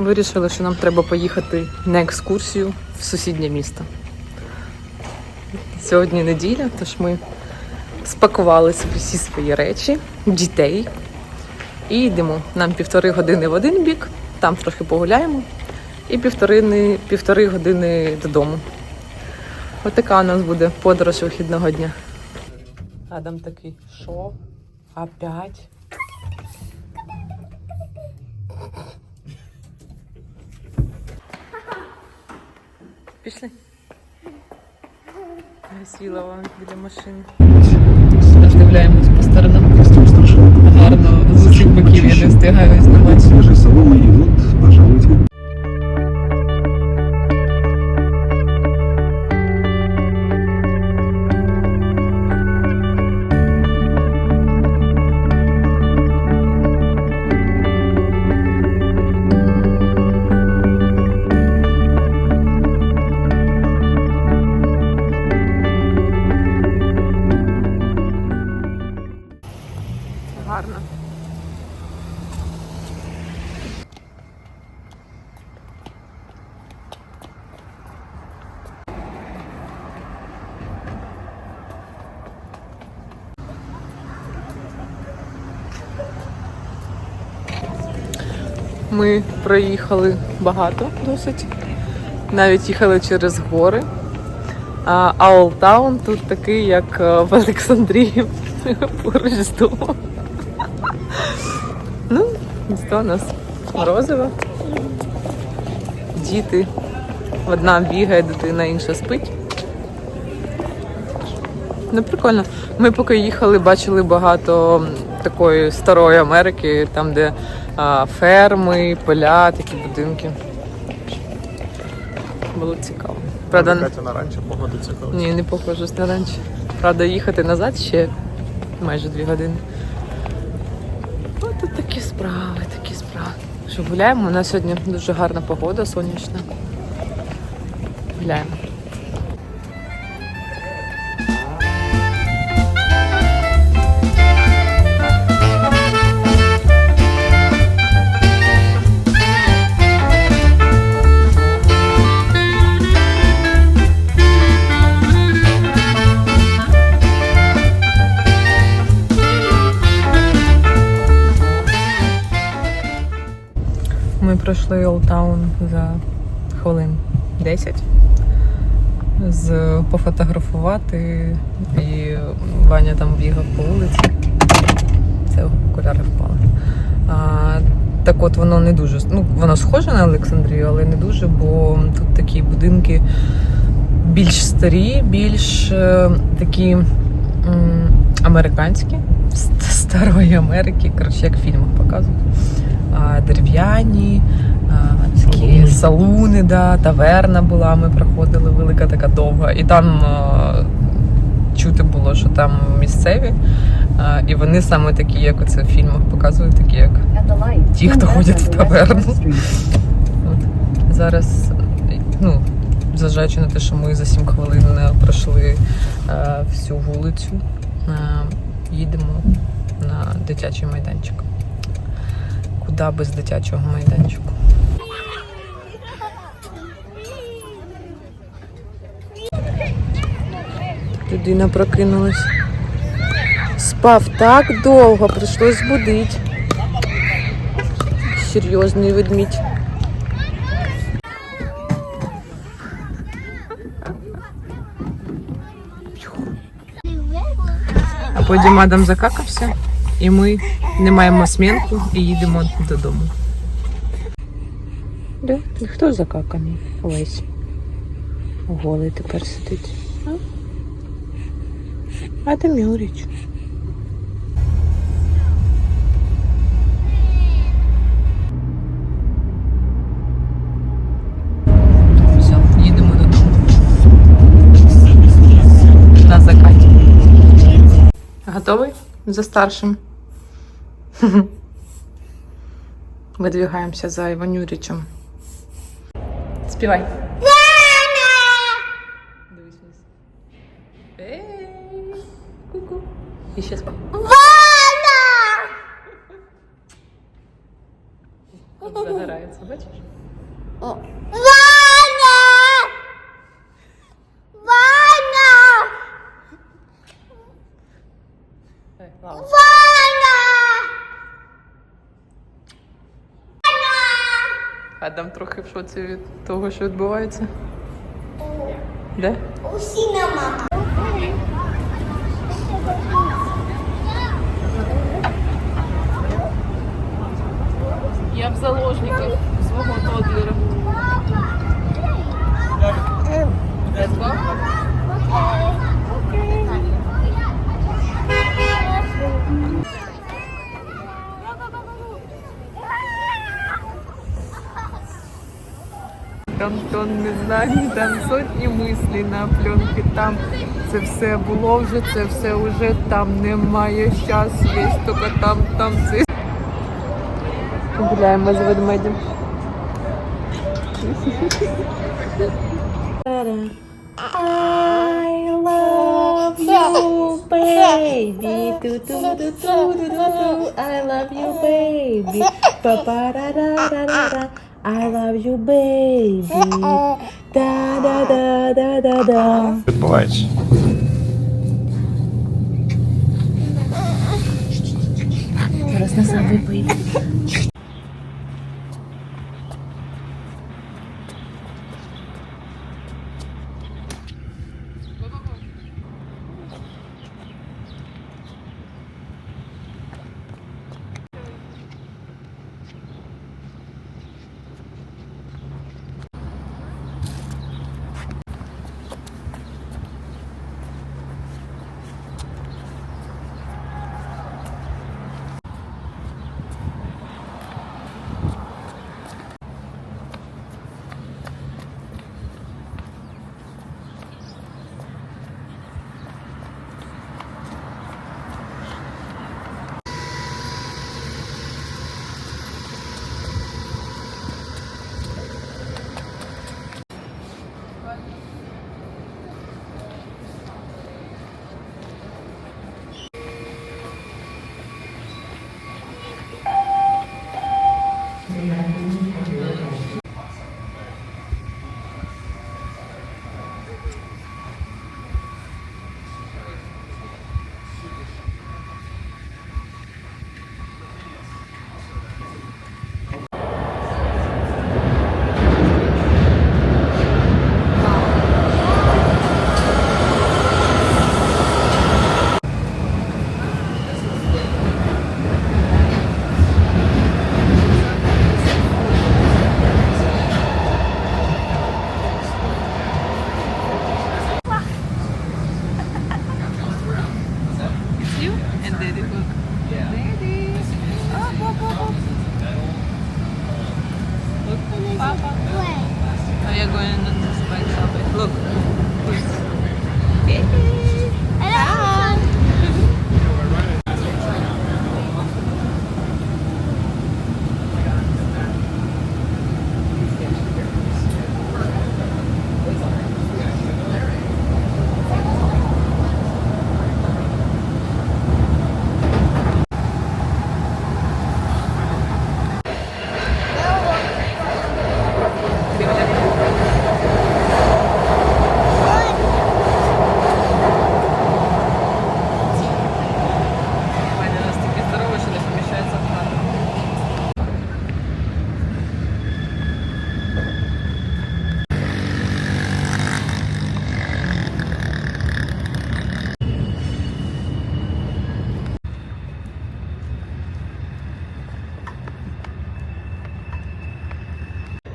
Вирішили, що нам треба поїхати на екскурсію в сусіднє місто. Сьогодні неділя, тож ми спакували собі всі свої речі, дітей і йдемо. Нам півтори години в один бік, там трохи погуляємо, і півтори, півтори години додому. Отака у нас буде подорож вихідного дня. Адам такий, що? Опять? Пішли. Я сіла вам біля машини. Роздивляємось Ми проїхали багато досить. Навіть їхали через гори. А Олтаун тут такий, як е, в Олександрії поруч з домом. Ну, місто у нас морозиво. Діти. Одна бігає, дитина, інша спить. Ну, прикольно. Ми поки їхали, бачили багато такої старої Америки, там, де ферми, поля, такі будинки. Було цікаво. Правда, н- на раніше погоду цікаво. ні, не похоже на раніше. Правда, їхати назад ще майже дві години. Ось тут такі справи, такі справи. Що гуляємо? У нас сьогодні дуже гарна погода, сонячна. Гуляємо. Ми Олтаун за хвилин 10. З пофотографувати, і Ваня там бігав по вулиці. Це окуляри впали. А, так от воно не дуже. Ну, воно схоже на Олександрію, але не дуже, бо тут такі будинки більш старі, більш е, такі м, американські, старої Америки, коротше, як в фільмах показують дерев'яні, такі салуни, да, таверна була. Ми проходили велика така довга. І там а, чути було, що там місцеві. А, і вони саме такі, як оце в фільмах показують, такі як Ті, хто ходять в таверну. От. Зараз, ну, зважаючи на те, що ми за 7 хвилин е, пройшли е, всю вулицю, е, їдемо на дитячий майданчик. Куди без дитячого майданчику? Людина прокинулась. Спав так довго, прийшлось збудити. Серйозний ведмідь. А потім Адам закакався, і ми не маємо смінку і їдемо додому. Де? Хто закаканий? Олесь. Голий тепер сидить. А? Адам Юріч. Все, їдемо додому. На закаті. Готовий? За старшим. Видвигаємося за Іван Юрічем. Співай. І ще спав. Вана! Загорає. відбувається, бачиш? Ваня! Ваня! Ей, Лава. Ваня! Адам трохи в шоці від того, що відбувається. Де? Усіна мама. Я в заложниках свого тодлера. Там тонни знань, там сотні мислі на пленки. Там це все було вже, це все вже там немає щас, є тільки там, там це. Гуляємо з ведмедем. I love you, baby. Do do do do do do do. I love you, baby. Ba ba da da da da da. I love you, baby. Da da da da da da. Відбувається. Зараз на сам випий.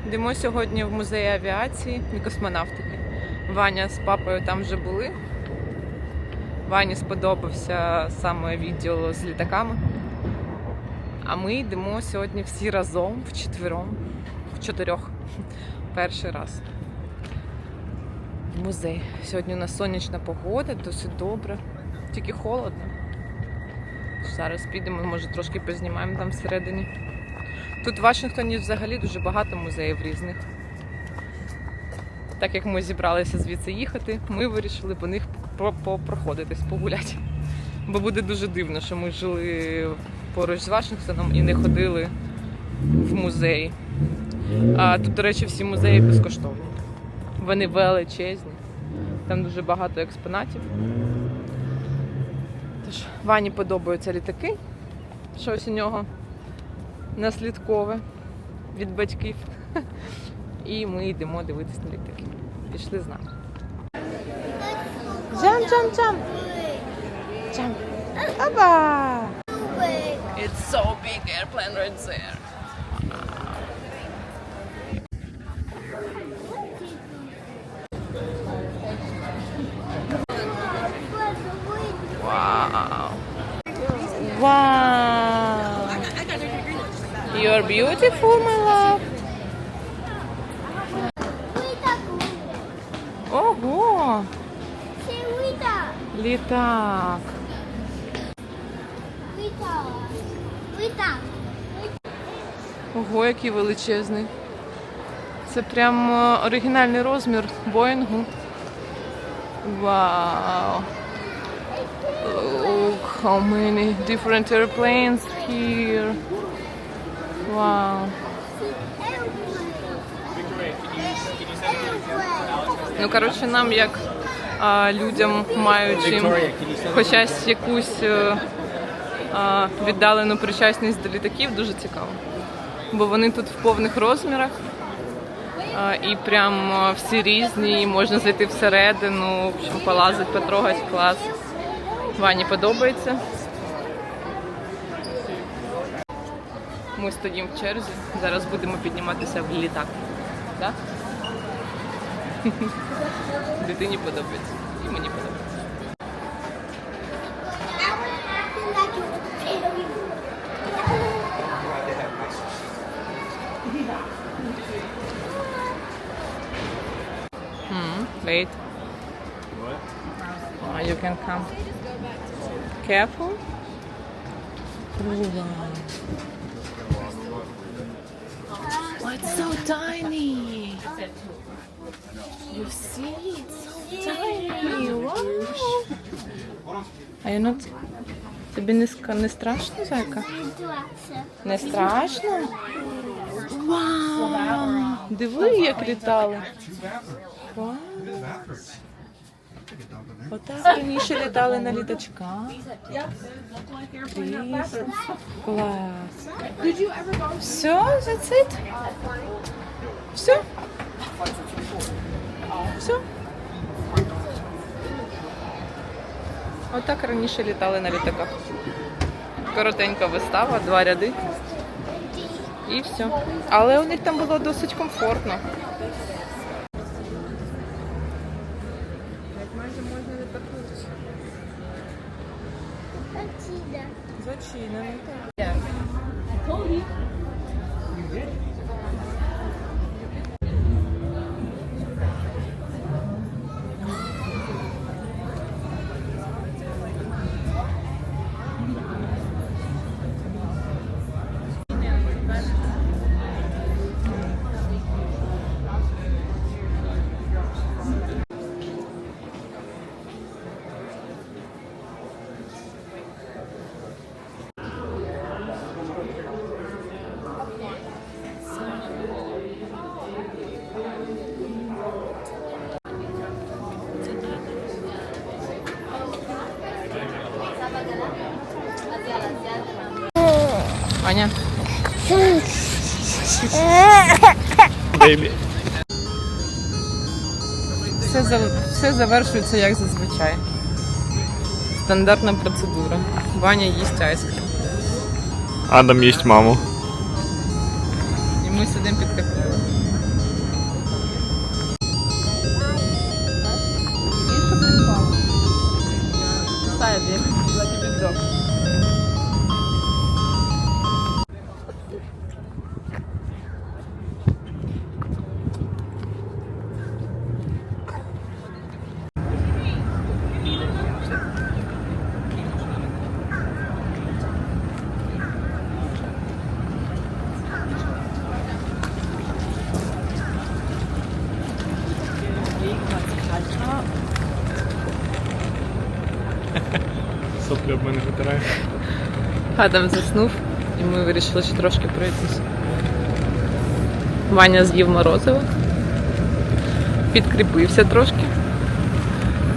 Йдемо сьогодні в музей авіації і космонавтики. Ваня з папою там вже були. Вані сподобався саме відділ з літаками. А ми йдемо сьогодні всі разом, вчетвером, в чотирьох. Перший раз. В музей. Сьогодні у нас сонячна погода, досить добре. Тільки холодно. Зараз підемо, може трошки познімаємо там всередині. Тут в Вашингтоні взагалі дуже багато музеїв різних. Так як ми зібралися звідси їхати, ми вирішили по них про- попроходитись, погуляти. Бо буде дуже дивно, що ми жили поруч з Вашингтоном і не ходили в музей А, тут, до речі, всі музеї безкоштовні. Вони величезні. Там дуже багато експонатів. Тож, Вані подобаються літаки. Щось у нього наслідкове від батьків. І ми йдемо дивитися на літаки. Пішли з нами. Чам-чам-чам. Аба! It's so big airplane right there. Wow. Wow. You're beautiful, my love. Ого! Літак. Ого, який величезний. Це прям е, оригінальний розмір Боїнгу. Вау. Look how many different airplanes here. Wow. Ну, коротше, нам як а, людям маючим хоча якусь е, а, віддалену причасність до літаків, дуже цікаво. Бо вони тут в повних розмірах. а, І прям всі різні, і можна зайти всередину, в общем, полазити, потрогати клас. Вані подобається. Ми стоїмо в черзі. Зараз будемо підніматися в літак. Так? Дитині подобається. І мені подобається. Hmm, wait. What? Oh, you can come. Careful. Oh, it's so tiny. You see, it's so tiny. Wow. А я not... Тобі не, не страшно, зайка? Не страшно? Вау! Диви, як літали. Вау! Отак раніше літали на літачках. Клас. Все, it? Все? Все? Отак раніше літали на літаках. Коротенька вистава, два ряди. І все. Але у них там було досить комфортно. Все, за- все завершується як зазвичай. Стандартна процедура. Ваня їсть айскрім. Адам їсть маму. І ми сидимо під кафедрою. Соплі об мене витирає. Адам заснув, і ми вирішили ще трошки пройтись. Ваня з'їв морозиво. Підкріпився трошки.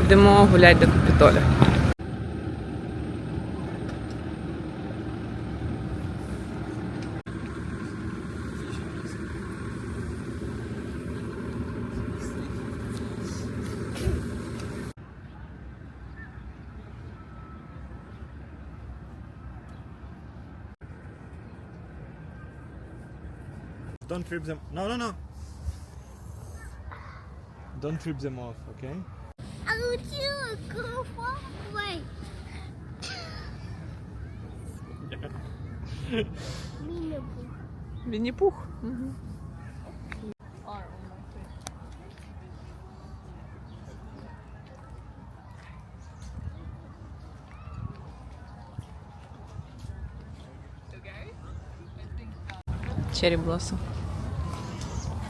Йдемо гуляти до Капітоля. trip them. No, no, no. Don't trip them off, okay? I would you go far away. Вінні-пух. Угу. Черрі блосом.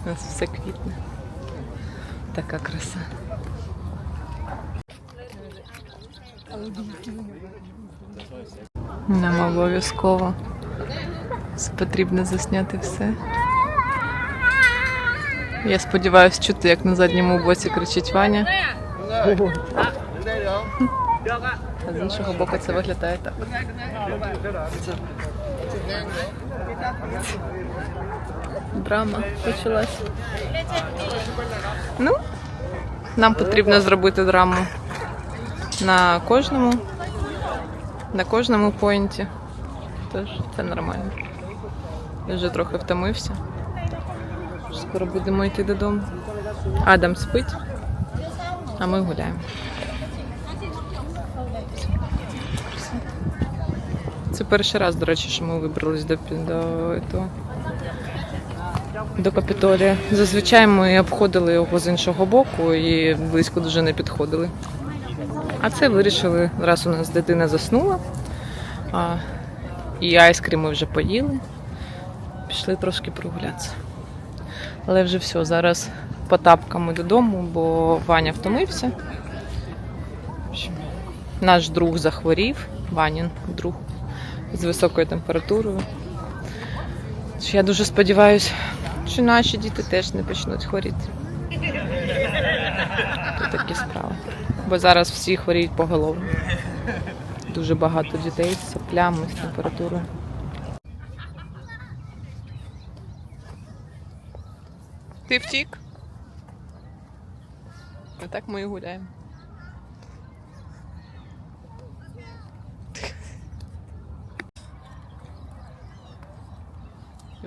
У нас все квітне. Така краса. Нам обов'язково потрібно засняти все. Я сподіваюся чути, як на задньому боці кричить Ваня. А з іншого боку це виглядає так. Драма почалась. Ну, нам потрібно зробити драму на кожному, на кожному поінті. Тож це нормально. Я вже трохи втомився. Скоро будемо йти додому. Адам спить, а ми гуляємо. Це перший раз, до речі, що ми вибрались до, пі- до, до Капітолія. Зазвичай ми обходили його з іншого боку і близько дуже не підходили. А це вирішили, раз у нас дитина заснула, а, і айскрім ми вже поїли. Пішли трошки прогулятися. Але вже все, зараз потапками додому, бо Ваня втомився. Наш друг захворів, Ванін друг з високою температурою. Тож Я дуже сподіваюся, що наші діти теж не почнуть хворіти. Тут такі справи. Бо зараз всі хворіють поголовно. Дуже багато дітей з соплями, з температурою. Ти втік? Отак ми і гуляємо.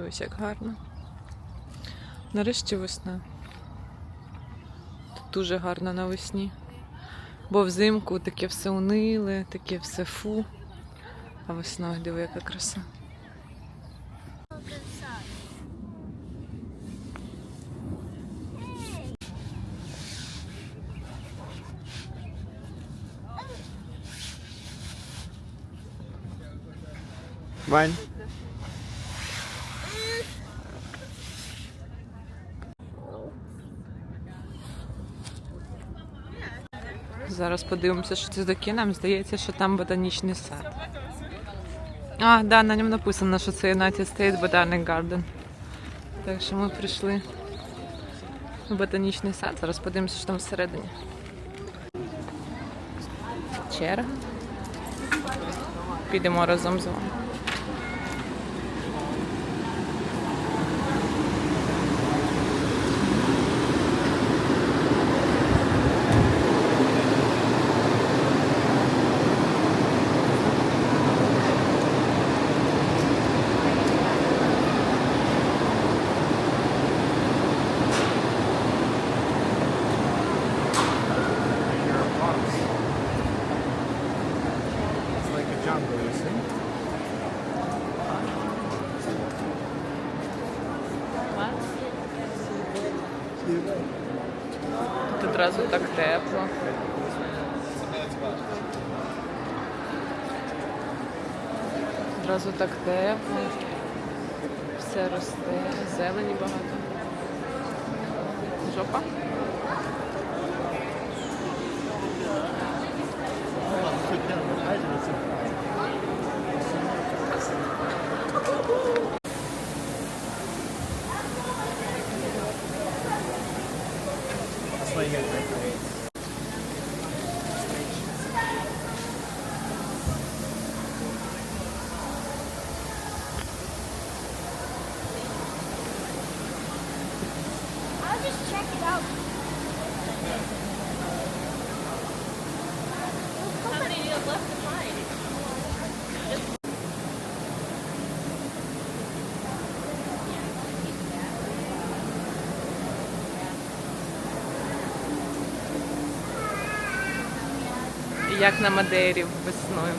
І ось як гарно. Нарешті весна. Тут дуже гарно навесні. Бо взимку таке все униле, таке все фу. А весною диви, яка краса. Вань. Зараз подивимося, що це за Нам здається, що там ботанічний сад. А, да, на ньому написано, що це United States Botanic Garden. Так що ми прийшли в ботанічний сад. Зараз подивимося, що там всередині. Черга. Підемо разом з вами. It's like a jungle, you see? Тут одразу так тепло. Одразу так тепло. Все росте, зелені багато. Жопа. Як на Мадейрі весною.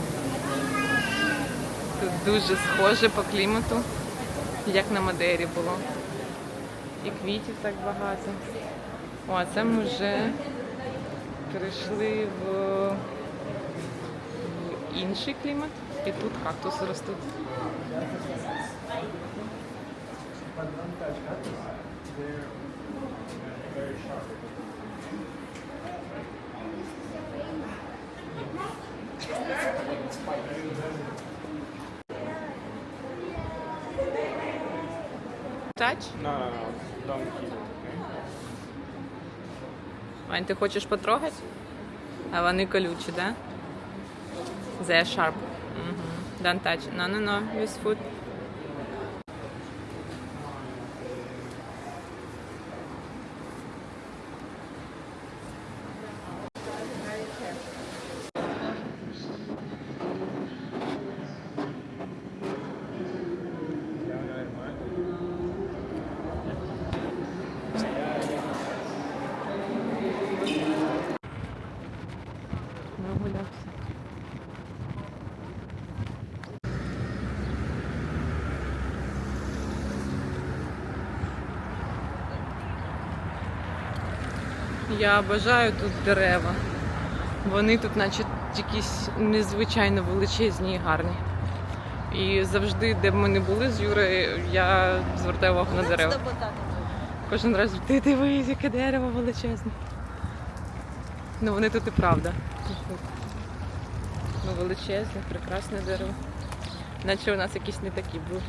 Тут дуже схоже по клімату, як на Мадейрі було. І квітів так багато. О, а це ми вже перейшли в, в інший клімат. І тут кактуси ростуть. Тач? No, no, no. Don't keep it. Okay? Вань, ти хочеш потрогати? А вони колючі, да? They are sharp. Угу. Don't touch. No, no, no. Use food. Нагулявся. Я бажаю тут дерева. Вони тут, наче якісь незвичайно величезні і гарні. І завжди, де б ми не були з Юрою, я звертаю увагу на дерева. Кожен раз ти дивись, яке дерево величезне. Ну вони тут і правда. Ну, величезне, прекрасне дерево. Наче у нас якісь не такі були.